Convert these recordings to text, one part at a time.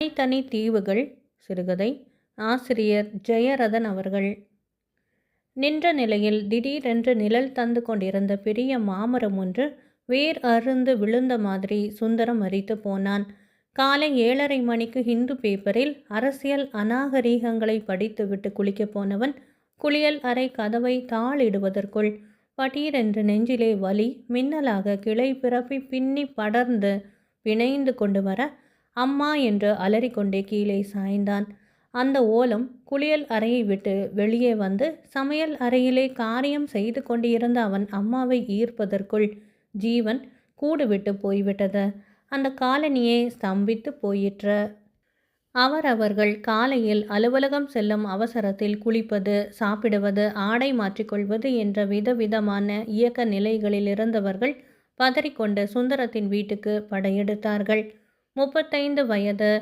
தனித்தனி தீவுகள் சிறுகதை ஆசிரியர் ஜெயரதன் அவர்கள். நின்ற நிலையில் திடீரென்று நிழல் தந்து கொண்டிருந்த பெரிய மாமரம் ஒன்று வேர் அருந்து விழுந்த மாதிரி சுந்தரம் அரித்து போனான். காலை ஏழரை மணிக்கு ஹிந்து பேப்பரில் அரசியல் அநாகரீகங்களை படித்துவிட்டு குளிக்கப் போனவன் குளியல் அறை கதவை தாளிடுவதற்குள் பட்டீரென்று நெஞ்சிலே வலி மின்னலாக கிளை பிறப்பி பின்னி படர்ந்து பிணைந்து கொண்டு வர அம்மா என்று அலறிக்கொண்டே கீழே சாய்ந்தான். அந்த ஓலம் குளியல் அறையை விட்டு வெளியே வந்து சமையல் அறையிலே காரியம் செய்து கொண்டிருந்த அவன் அம்மாவை ஈர்ப்பதற்குள் ஜீவன் கூடு விட்டு போய்விட்டது. அந்த காலனியே ஸ்தம்பித்து போயிற்று. அவர் அவர்கள் காலையில் அலுவலகம் செல்லும் அவசரத்தில் குளிப்பது சாப்பிடுவது ஆடை மாற்றிக்கொள்வது என்ற விதவிதமான இயக்க நிலைகளில் இருந்தவர்கள் பதறிக்கொண்டு சுந்தரத்தின் வீட்டுக்கு படையெடுத்தார்கள். முப்பத்தைந்து வயது.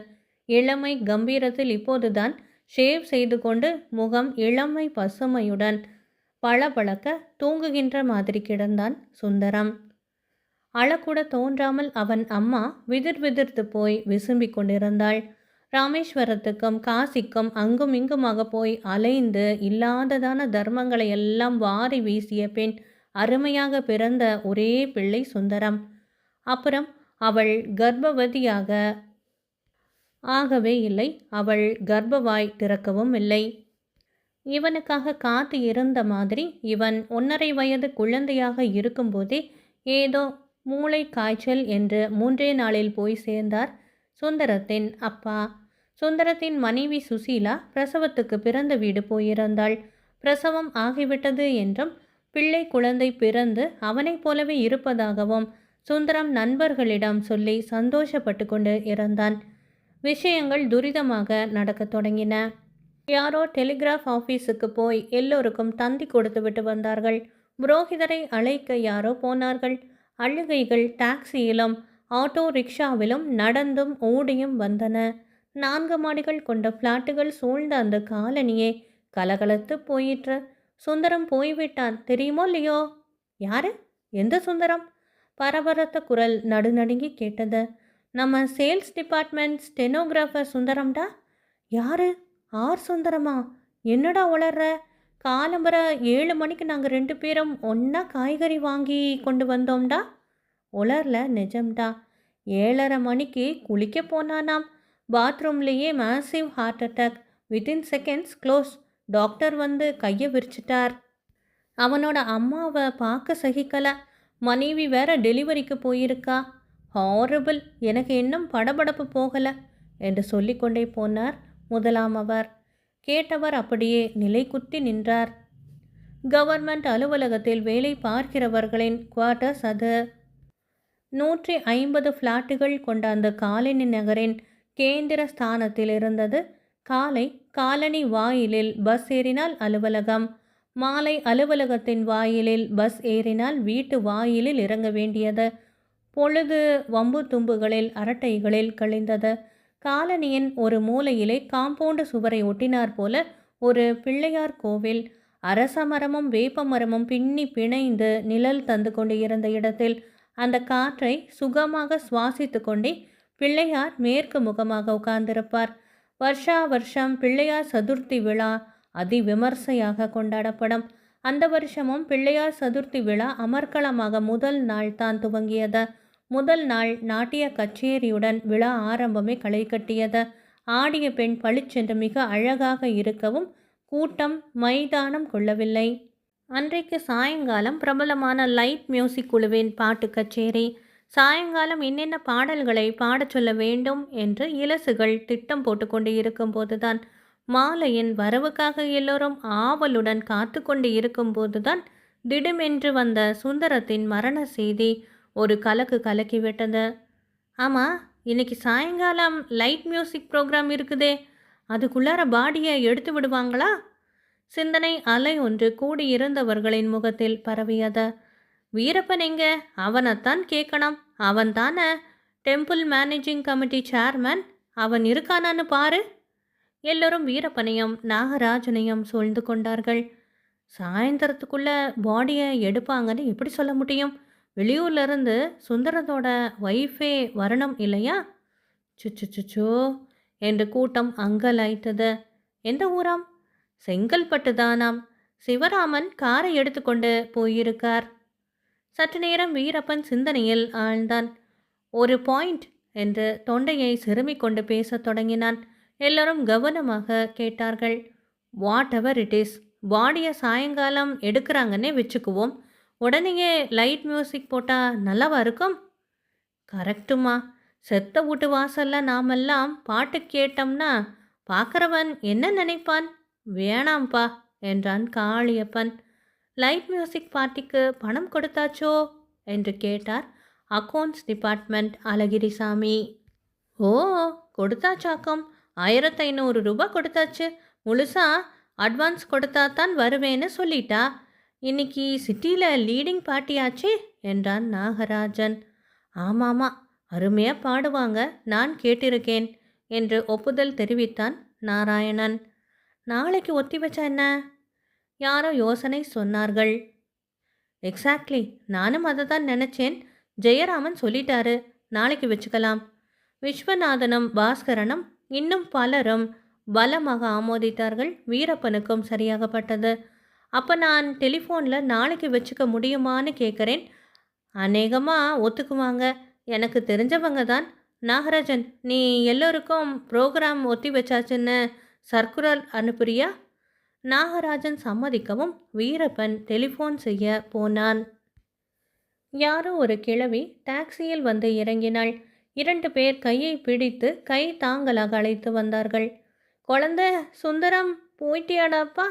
இளமை கம்பீரத்தில் இப்போதுதான் ஷேவ் செய்து கொண்டு முகம் இளமை பசுமையுடன் பளபளக்க தூங்குகின்ற மாதிரி கிடந்தான் சுந்தரம். அழக்கூட தோன்றாமல் அவன் அம்மா விதிர் விதிர்த்து போய் விசும்பிக் கொண்டிருந்தாள். ராமேஸ்வரத்துக்கும் காசிக்கும் அங்கும் இங்குமாக போய் அலைந்து இல்லாததான தர்மங்களை எல்லாம் வாரி வீசிய பெண் அருமையாக பிறந்த ஒரே பிள்ளை சுந்தரம். அப்புறம் அவள் கர்ப்பவதியாக ஆகவே இல்லை. அவள் கர்ப்பவாய் திறக்கவும் இல்லை. இவனுக்காக காத்து இருந்த மாதிரி இவன் ஒன்றரை வயது குழந்தையாக இருக்கும்போதே ஏதோ மூளை காய்ச்சல் என்று மூன்றே நாளில் போய் சேர்ந்தார் சுந்தரத்தின் அப்பா. சுந்தரத்தின் மனைவி சுசீலா பிரசவத்துக்கு பிறந்த வீடு போயிருந்தாள். பிரசவம் ஆகிவிட்டது என்றும் பிள்ளை குழந்தை பிறந்து அவனைப் போலவே இருப்பதாகவும் சுந்தரம் நண்பர்களிடம் சொல்லி சந்தோஷப்பட்டு கொண்டு இருந்தான் விஷயங்கள் துரிதமாக நடக்கத் தொடங்கின. யாரோ டெலிகிராஃப் ஆஃபீஸுக்கு போய் எல்லோருக்கும் தந்தி கொடுத்துவிட்டு வந்தார்கள். புரோகிதரை அழைக்க யாரோ போனார்கள். அழுகைகள் டாக்ஸியிலும் ஆட்டோ ரிக்ஷாவிலும் நடந்தும் ஓடியும் வந்தன. நான்கு மாடிகள் கொண்ட ஃப்ளாட்டுகள் சூழ்ந்த அந்த காலனியே கலகலத்து போயிற்று. சுந்தரம் போய்விட்டான். தெரியுமோ இல்லையோ யாரு? எந்த சுந்தரம்? பரபரத்த குரல் நடுநடுங்கி கேட்டது. நம்ம சேல்ஸ் டிபார்ட்மெண்ட் ஸ்டெனோகிராஃபர் சுந்தரம்டா? யாரு? ஆர் சுந்தரமா? என்னடா உளர்ற? காலம்பர ஏழு மணிக்கு நாங்கள் ரெண்டு பேரும் ஒன்றா காய்கறி வாங்கி கொண்டு வந்தோம்டா? உலரில் நிஜம்டா. ஏழரை மணிக்கு குளிக்க போனானாம். பாத்ரூம்லேயே massive heart attack. Within seconds close. Doctor வந்து கையை விரிச்சிட்டார். அவனோட அம்மாவை பார்க்க சகிக்கலை. மனைவி வேற டெலிவரிக்கு போயிருக்கா? ஹாரபிள் எனக்கு இன்னும் படபடப்பு போகலை என்று சொல்லிக்கொண்டே போனார் முதலாம் அவர். கேட்டவர் அப்படியே நிலை குத்தி நின்றார். கவர்மெண்ட் அலுவலகத்தில் வேலை பார்க்கிறவர்களின் குவார்ட்டர்ஸ் அது. நூற்றி ஐம்பது ஃப்ளாட்டுகள் கொண்ட அந்த காலனி நகரின் கேந்திர ஸ்தானத்தில் இருந்தது. காலை காலனி வாயிலில் பஸ் ஏறினால் அலுவலகம். மாலை அலுவலகத்தின் வாயிலில் பஸ் ஏறினால் வீட்டு வாயிலில் இறங்க வேண்டியது. பொழுது வம்பு தும்புகளில் அரட்டைகளில் கழிந்தது. காலனியின் ஒரு மூலையிலே காம்பவுண்டு சுவரை ஒட்டினார் போல ஒரு பிள்ளையார் கோவில். அரச மரமும் வேப்ப மரமும் பின்னி பிணைந்து நிழல் தந்து கொண்டு இருந்த இடத்தில் அந்த காற்றை சுகமாக சுவாசித்து கொண்டே பிள்ளையார் மேற்கு முகமாக உட்கார்ந்திருப்பார். வருஷா வருஷம் பிள்ளையார் சதுர்த்தி விழா அதி விமர்சையாக கொண்டாடப்படும். அந்த வருஷமும் பிள்ளையார் சதுர்த்தி விழா அமர்க்களமாக முதல் நாள் தான் துவங்கியது. முதல் நாள் நாட்டிய கச்சேரியுடன் விழா ஆரம்பமே களை கட்டியது. ஆடிய பெண் பளிச்சென்று மிக அழகாக இருக்கவும் கூட்டம் மைதானம் கொள்ளவில்லை. அன்றைக்கு சாயங்காலம் பிரபலமான லைட் மியூசிக் குழுவின் பாட்டு கச்சேரி. சாயங்காலம் என்னென்ன பாடல்களை பாடச் சொல்ல வேண்டும் என்று இலசுகள் திட்டம் போட்டுக்கொண்டு இருக்கும்போதுதான் மாலையின் வரவுக்காக எல்லோரும் ஆவலுடன் காத்து கொண்டு இருக்கும்போதுதான் திடுமென்று வந்த சுந்தரத்தின் மரண செய்தி ஒரு கலக்கு கலக்கி விட்டது. ஆமாம் இன்னைக்கு சாயங்காலம் லைட் மியூசிக் ப்ரோக்ராம் இருக்குதே அதுக்குள்ளார பாடியை எடுத்து விடுவாங்களா? சிந்தனை அலை ஒன்று கூடியிருந்தவர்களின் முகத்தில் பரவியது. வீரப்பன் எங்க? அவனைத்தான் கேட்கணும். அவன் தானே டெம்பிள் மேனேஜிங் கமிட்டி சேர்மன். அவன் இருக்கானான்னு பாரு. எல்லோரும் வீரப்பனையும் நாகராஜனையும் சூழ்ந்து கொண்டார்கள். சாயந்தரத்துக்குள்ள பாடியை எடுப்பாங்கன்னு எப்படி சொல்ல முடியும்? வெளியூர்லேருந்து சுந்தரத்தோட ஒய்ஃபே வரணும் இல்லையா? சுச்சு சுச்சோ என்று கூட்டம் அங்கலாய்த்தது. எந்த ஊராம்? செங்கல்பட்டு தானாம். சிவராமன் காரை எடுத்துக்கொண்டு போயிருக்கார். சற்று நேரம் வீரப்பன் சிந்தனையில் ஆழ்ந்தான். ஒரு பாயிண்ட் என்று தொண்டையை சிறுமிக் கொண்டு பேசத் தொடங்கினான். எல்லோரும் கவனமாக கேட்டார்கள். வாட் எவர் இட் இஸ் பாடியை சாயங்காலம் எடுக்கிறாங்கன்னே வச்சுக்குவோம். உடனேயே லைட் மியூசிக் போட்டால் நல்லாவா இருக்கும்? கரெக்டுமா செத்த வீட்டு வாசலில் நாமெல்லாம் பாட்டு கேட்டோம்னா பார்க்குறவன் என்ன நினைப்பான்? வேணாம்ப்பா என்றான் காளியப்பன். லைட் மியூசிக் பார்ட்டிக்கு பணம் கொடுத்தாச்சோ? என்று கேட்டார் அக்கௌண்ட்ஸ் டிபார்ட்மெண்ட் அழகிரிசாமி. ஓ கொடுத்தாச்சாக்கம். ஆயிரத்து ஐநூறு ரூபாய் கொடுத்தாச்சு. முழுசா அட்வான்ஸ் கொடுத்தா தான் வருவேன்னு சொல்லிட்டா. இன்னைக்கு சிட்டியில் லீடிங் பார்ட்டியாச்சே என்றான் நாகராஜன். ஆமாமா அருமையாக பாடுவாங்க நான் கேட்டிருக்கேன் என்று ஒப்புதல் தெரிவித்தான் நாராயணன். நாளைக்கு ஒத்தி வச்சா என்ன? யாரோ யோசனை சொன்னார்கள். எக்ஸாக்ட்லி நானும் அதை தான் நினச்சேன். ஜெயராமன் சொல்லிட்டாரு நாளைக்கு வச்சுக்கலாம். விஸ்வநாதனும் பாஸ்கரனும் இன்னும் பலரும் பலமாக ஆமோதித்தார்கள். வீரப்பனுக்கும் சரியாகப்பட்டது. அப்போ நான் டெலிஃபோனில் நாளைக்கு வச்சுக்க முடியுமான்னு கேட்குறேன் அநேகமாக ஒத்துக்குவாங்க. எனக்கு தெரிஞ்சவங்க தான். நாகராஜன் நீ எல்லோருக்கும் ப்ரோக்ராம் ஒத்தி வச்சாச்சுன்னு சர்க்குலர் அனுப்புறியா? நாகராஜன் சம்மதிக்கவும் வீரப்பன் டெலிஃபோன் செய்ய போனான். யாரோ ஒரு கிழவி டாக்ஸியில் வந்து இறங்கினாள். இரண்டு பேர் கையை பிடித்து கை தாங்கலாக அழைத்து வந்தார்கள். குழந்தை சுந்தரம் போயிட்டியாடாப்பா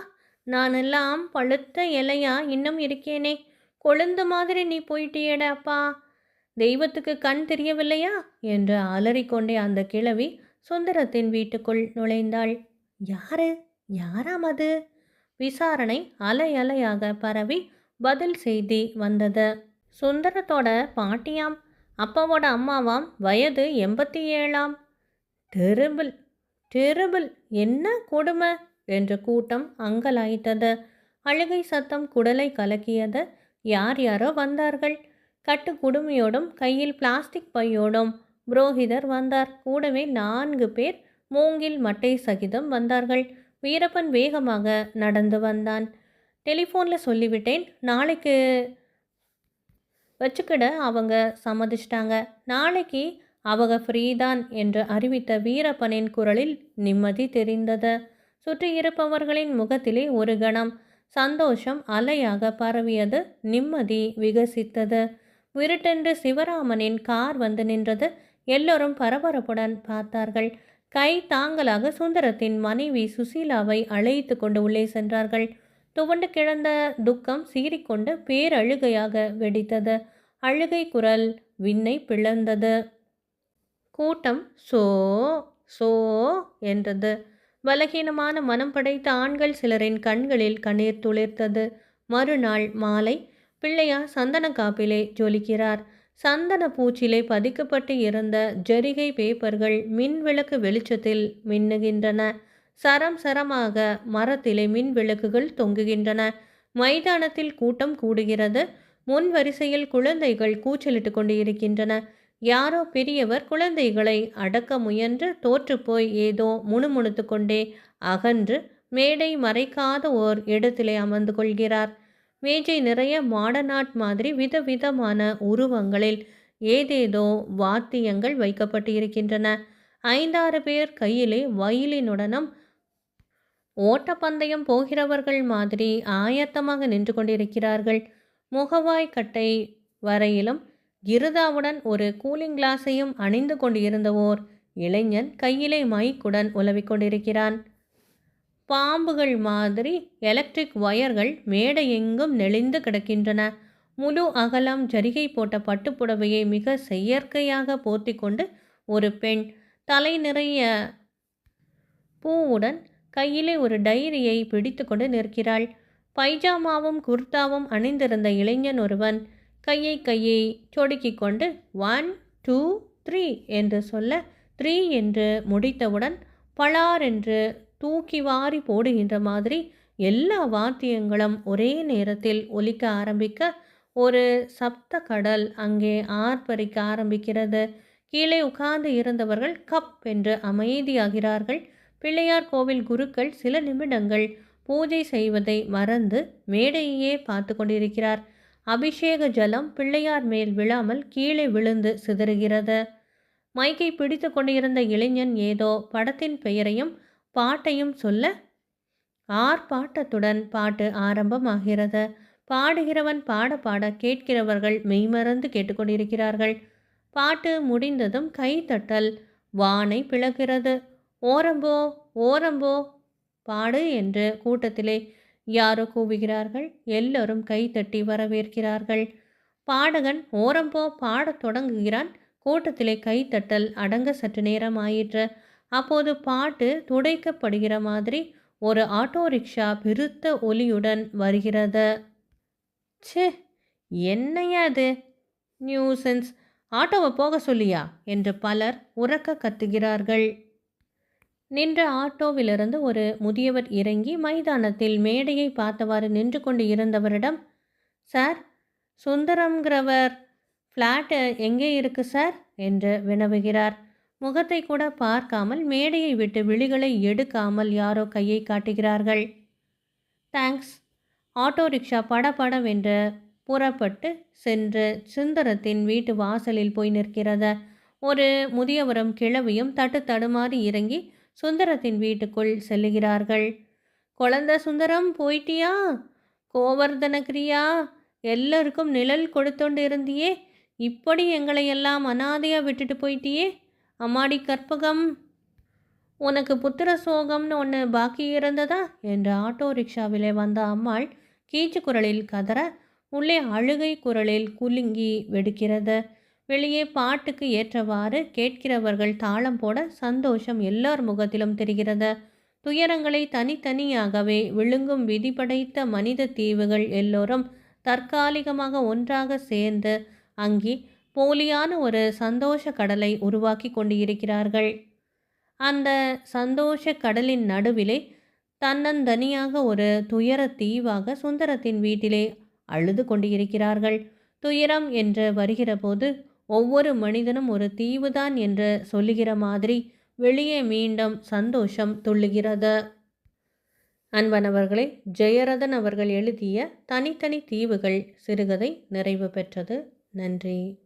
நானெல்லாம் பழுத்த இலையா? இன்னும் இருக்கேனே. கொழுந்து மாதிரி நீ போயிட்டியடாப்பா தெய்வத்துக்கு கண் தெரியவில்லையா? என்று அலறிக்கொண்டே அந்த கிழவி சுந்தரத்தின் வீட்டுக்குள் நுழைந்தாள். யாரு? யாராம் அது? விசாரணை அலை அலையாக பரவி பதில் செய்தி வந்தது. சுந்தரத்தோட பாட்டியாம் அப்பாவோட அம்மாவாம் வயது எண்பத்தி ஏழாம் டெரிபிள் டெரிபிள் என்ன கொடுமை என்ற கூட்டம் அங்கலாய்த்தது. அழுகை சத்தம் குடலை கலக்கியது. யார் யாரோ வந்தார்கள். கட்டு குடுமையோடும் கையில் பிளாஸ்டிக் பையோடும் புரோகிதர் வந்தார். கூடவே நான்கு பேர் மூங்கில் மட்டை சகிதம் வந்தார்கள். வீரப்பன் வேகமாக நடந்து வந்தான். டெலிஃபோனில் சொல்லிவிட்டேன். நாளைக்கு வச்சுக்கிட அவங்க சம்மதிச்சிட்டாங்க. நாளைக்கு அவங்க ஃப்ரீதான் என்று அறிவித்த வீரப்பனின் குரலில் நிம்மதி தெரிந்தது. சுற்றி இருப்பவர்களின் முகத்திலே ஒரு கணம் சந்தோஷம் அலையாக பரவியது. நிம்மதி விகசித்தது. விருட்டென்று சிவராமனின் கார் வந்து நின்றது. எல்லோரும் பரபரப்புடன் பார்த்தார்கள். கை தாங்கலாக சுந்தரத்தின் மனைவி சுசீலாவை அழைத்து கொண்டு உள்ளே சென்றார்கள். துவண்டு கிடந்த துக்கம் சீறிக்கொண்டு பேரழுகையாக வெடித்தது. அழுகை குரல் விண்ணை பிளந்தது. கூட்டம் சோ சோ என்றது. பலகீனமான மனம் படைத்த ஆண்கள் சிலரின் கண்களில் கண்ணீர் துளிர்த்தது. மறுநாள் மாலை பிள்ளையார் சந்தன காப்பிலே ஜொலிக்கிறார். சந்தன பூச்சிலே பதிக்கப்பட்டு இருந்த ஜரிகை பேப்பர்கள் மின் விளக்கு வெளிச்சத்தில் மின்னுகின்றன. சரம் சரமாக மரத்திலே மின் விளக்குகள் தொங்குகின்றன. மைதானத்தில் கூட்டம் கூடுகிறது. முன் வரிசையில் குழந்தைகள் கூச்சலிட்டு கொண்டு இருக்கின்றன யாரோ பெரியவர் குழந்தைகளை அடக்க முயன்று தோற்றுப்போய் ஏதோ முணுமுணுத்து கொண்டே அகன்று மேடை மறைக்காத ஓர் இடத்திலே அமர்ந்து கொள்கிறார். மேஜை நிறைய மாடநாட் மாதிரி விதவிதமான உருவங்களில் ஏதேதோ வாத்தியங்கள் வைக்கப்பட்டு இருக்கின்றன ஐந்தாறு பேர் கையிலே வயலினுடனும் ஓட்டப்பந்தயம் போகிறவர்கள் மாதிரி ஆயத்தமாக நின்று கொண்டிருக்கிறார்கள். முகவாய் கட்டை வரையிலும் கிருதாவுடன் ஒரு கூலிங் கிளாஸையும் அணிந்து கொண்டிருந்த ஓர் இளைஞன் கையிலே மைக்குடன் உலவிக் கொண்டிருக்கிறான். பாம்புகள் மாதிரி எலக்ட்ரிக் ஒயர்கள் மேடை எங்கும் நெளிந்து கிடக்கின்றன. முழு அகலம் ஜரிகை போட்ட பட்டுப்புடவையை மிக செயற்கையாக போர்த்தி கொண்டு ஒரு பெண் தலை நிறைய பூவுடன் கையிலே ஒரு டைரியை பிடித்து கொண்டு நிற்கிறாள். பைஜாமாவும் குர்தாவும் அணிந்திருந்த இளைஞன் ஒருவன் கையை கையை சொடுக்கி கொண்டு ஒன் டூ த்ரீ என்று சொல்ல த்ரீ என்று முடித்தவுடன் பளார் என்று தூக்கி வாரி போடுகின்ற மாதிரி எல்லா வாத்தியங்களும் ஒரே நேரத்தில் ஒலிக்க ஆரம்பிக்க ஒரு சப்த கடல் அங்கே ஆர்ப்பரிக்க ஆரம்பிக்கிறது. கீழே உட்கார்ந்து இருந்தவர்கள் கப் என்று அமைதியாகிறார்கள். பிள்ளையார் கோவில் குருக்கள் சில நிமிடங்கள் பூஜை செய்வதை மறந்து மேடையையே பார்த்து கொண்டிருக்கிறார். அபிஷேக ஜலம் பிள்ளையார் மேல் விழாமல் கீழே விழுந்து சிதறுகிறது. மைக்கை பிடித்து கொண்டிருந்த இளைஞன் ஏதோ படத்தின் பெயரையும் பாட்டையும் சொல்ல ஆர்ப்பாட்டத்துடன் பாட்டு ஆரம்பமாகிறது. பாடுகிறவன் பாட பாட கேட்கிறவர்கள் மெய்மறந்து கேட்டுக்கொண்டிருக்கிறார்கள் பாட்டு முடிந்ததும் கைத்தட்டல் வானை பிளக்கிறது. ஓரம்போ ஓரம்போ பாடு என்று கூட்டத்திலே யாரோ கூவுகிறார்கள். எல்லோரும் கைத்தட்டி வரவேற்கிறார்கள். பாடகன் ஓரம்போ பாடத் தொடங்குகிறான். கூட்டத்திலே கைத்தட்டல் அடங்க சற்று நேரம் ஆயிற்று அப்போது பாட்டு துடைக்கப்படுகிற மாதிரி ஒரு ஆட்டோ ரிக்ஷா பெருத்த ஒலியுடன் வருகிறது. ச்சே என்னையா அது நியூசன்ஸ். ஆட்டோவை போக சொல்லியா? என்று பலர் உறக்க கத்துகிறார்கள். நின்ற ஆட்டோவிலிருந்து ஒரு முதியவர் இறங்கி மைதானத்தில் மேடையை பார்த்தவாறு நின்று கொண்டு இருந்தவரிடம் சார் சுந்தரம்ங்கிறவர் ஃப்ளாட்டு எங்கே இருக்கு சார்? என்று வினவுகிறார். முகத்தை கூட பார்க்காமல் மேடையை விட்டு விழிகளை எடுக்காமல் யாரோ கையை காட்டுகிறார்கள். தேங்க்ஸ். ஆட்டோ ரிக்ஷா படபடவென்று புறப்பட்டு சென்று சுந்தரத்தின் வீட்டு வாசலில் போய் நிற்கிறத. ஒரு முதியவரும் கிழவியும் தட்டு தடுமாறி இறங்கி சுந்தரத்தின் வீட்டுக்குள் செல்லுகிறார்கள். குழந்த சுந்தரம் போயிட்டியா? கோவர்தனகிரியா? எல்லோருக்கும் நிழல் கொடுத்தோண்டு இருந்தியே. இப்படி எங்களை எல்லாம் விட்டுட்டு போயிட்டியே? அம்மாடி கற்பகம். உனக்கு புத்திர சோகம்னு ஒன்று பாக்கி இருந்ததா? என்று ஆட்டோ ரிக்ஷாவிலே வந்த அம்மாள் கீச்சு குரலில் கதற உள்ளே அழுகை குரலில் குலுங்கி வெடிக்கிறது. வெளியே பாட்டுக்கு ஏற்றவாறு கேட்கிறவர்கள் தாளம் போட சந்தோஷம் எல்லார் முகத்திலும் தெரிகிறது. துயரங்களை தனித்தனியாகவே விழுங்கும் விதி படைத்த மனித தீவுகள் எல்லோரும் தற்காலிகமாக ஒன்றாக சேர்ந்து அங்கே போலியான ஒரு சந்தோஷ கடலை உருவாக்கி கொண்டு இருக்கிறார்கள் அந்த சந்தோஷ கடலின் நடுவிலே தன்னந்தனியாக ஒரு துயர தீவாக சுந்தரத்தின் வீட்டிலே அழுது கொண்டிருக்கிறார்கள். துயரம் என்று வருகிறபோது ஒவ்வொரு மனிதனும் ஒரு தீவுதான் என்று சொல்லுகிற மாதிரி வெளியே மீண்டும் சந்தோஷம் துள்ளுகிறது. அன்பனவர்களே ஜெயரதன் அவர்கள் எழுதிய தனித்தனி தீவுகள் சிறுகதை நிறைவு பெற்றது. நன்றி.